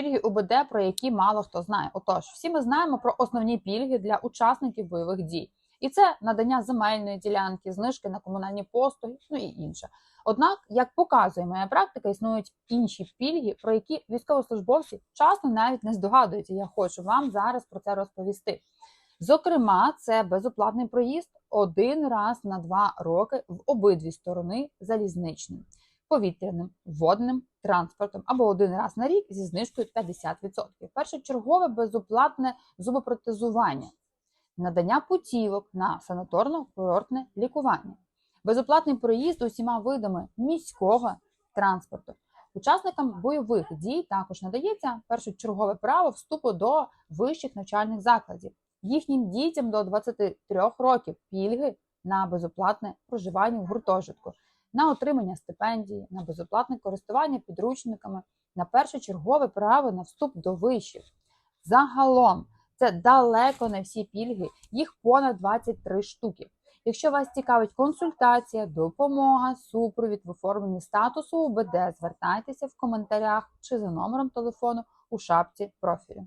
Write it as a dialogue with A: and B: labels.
A: Пільги УБД, про які мало хто знає. Отож, всі ми знаємо про основні пільги для учасників бойових дій. І це надання земельної ділянки, знижки на комунальні послуги, ну і інше. Однак, як показує моя практика, існують інші пільги, про які військовослужбовці часто навіть не здогадуються. Я хочу вам зараз про це розповісти. Зокрема, це безоплатний проїзд один раз на два роки в обидві сторони залізничним, повітряним, водним транспортом або один раз на рік зі знижкою 50%. Першочергове безоплатне зубопротезування, надання путівок на санаторно-курортне лікування, безоплатний проїзд усіма видами міського транспорту. Учасникам бойових дій також надається першочергове право вступу до вищих навчальних закладів. Їхнім дітям до 23 років пільги на безоплатне проживання в гуртожитку, на отримання стипендії, на безоплатне користування підручниками, на першочергове право на вступ до вишів. Загалом це далеко не всі пільги, їх понад 23 штуки. Якщо вас цікавить консультація, допомога, супровід в оформленні статусу УБД, звертайтеся в коментарях чи за номером телефону у шапці профілю.